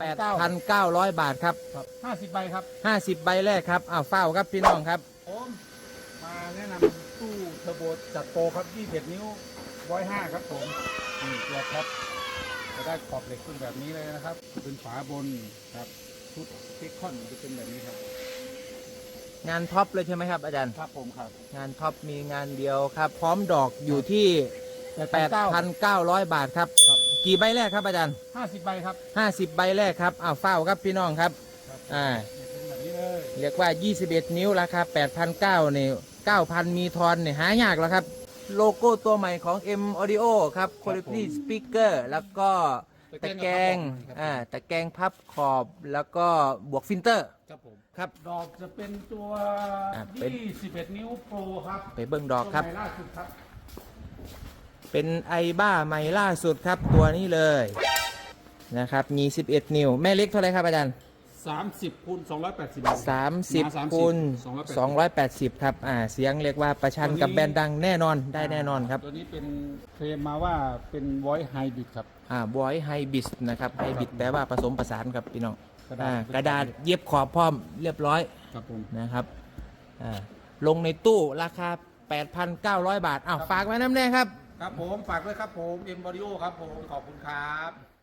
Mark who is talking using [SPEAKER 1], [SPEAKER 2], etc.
[SPEAKER 1] 8,900บาทครับ
[SPEAKER 2] ครับห้าสิบใบครับ
[SPEAKER 1] 50ใบแรกครับอ้าวเฝ้าครับพี่น้องครับ
[SPEAKER 2] ผมมาแนะนำตู้เทอร์โบจัดโปรครับ21นิ้ว105ครับผมนี่ตัวท็อปจะได้ขอบเหล็กขึ้นแบบนี้เลยนะครับ เป็นฝาบนครับชุดเทคคอนจะเป็นแบบนี้ครับ
[SPEAKER 1] งานท็อปเลยใช่ไหมครับอาจารย์
[SPEAKER 2] ครับผมครับ
[SPEAKER 1] งานท็อปมีงานเดียวครับ พร้อมดอกอยู่ที่8,900บาทครับ
[SPEAKER 2] ครับ
[SPEAKER 1] กี่ใบแรกครับอาจารย์
[SPEAKER 2] ห้าสิบใบครับ
[SPEAKER 1] 50ใบแรกครับอ้าวเฝ้าครับพี่น้องครับ
[SPEAKER 2] ครับ
[SPEAKER 1] อ่า
[SPEAKER 2] เนี่ยเป็นแบบนี้เลย
[SPEAKER 1] เรียกว่า 21 นิ้วราคา8,900เนี่ย9,000 มีทอนเนี่ยหายากแล้วครับ โลโก้ตัวใหม่ของ M Audio ครับ Quality Speaker แล้วก็ตะแกรงอ่าตะแกรงพับขอบแล้วก็บวกฟิลเตอร์
[SPEAKER 2] ครับผม
[SPEAKER 1] ครับ
[SPEAKER 2] ดอกจะเป็นตัว
[SPEAKER 1] อะเป็น
[SPEAKER 2] 21นิ้วโปรครับ
[SPEAKER 1] ไปเบิ้งดอกครับ
[SPEAKER 2] ตัวใหม่ล่าสุดครับ
[SPEAKER 1] เป็นไอบ้าใหม่ล่าสุดครับตัวนี้เลยนะครับมี 11 นิ้ว แม่เล็กเท่าไหรครับอาจารย์
[SPEAKER 2] 30คูณ280
[SPEAKER 1] 30คูณ280 ครับอ่าเสียงเรียกว่าประชันกับแบรนด์ดังแน่นอนได้แน่นอนครับ
[SPEAKER 2] ตัวนี้เป็นเคลมมาว่าเป็น voice hybrid ครับ
[SPEAKER 1] อ่าบอยไฮบิสนะครับไฮบิสแปลว่าผสมผสานครับพี่น้อง
[SPEAKER 2] กระดาษ
[SPEAKER 1] อ่ากระดาษเย็บขอบพร้อมเรียบร้อย
[SPEAKER 2] ครับผม
[SPEAKER 1] นะครับอ่าลงในตู้ราคา 8,900 บาทอ้าวฝากไว้น้ำแน่ครับ
[SPEAKER 2] ครับผมฝากด้วยครับผมเอมบริโอครับผมขอบคุณครับ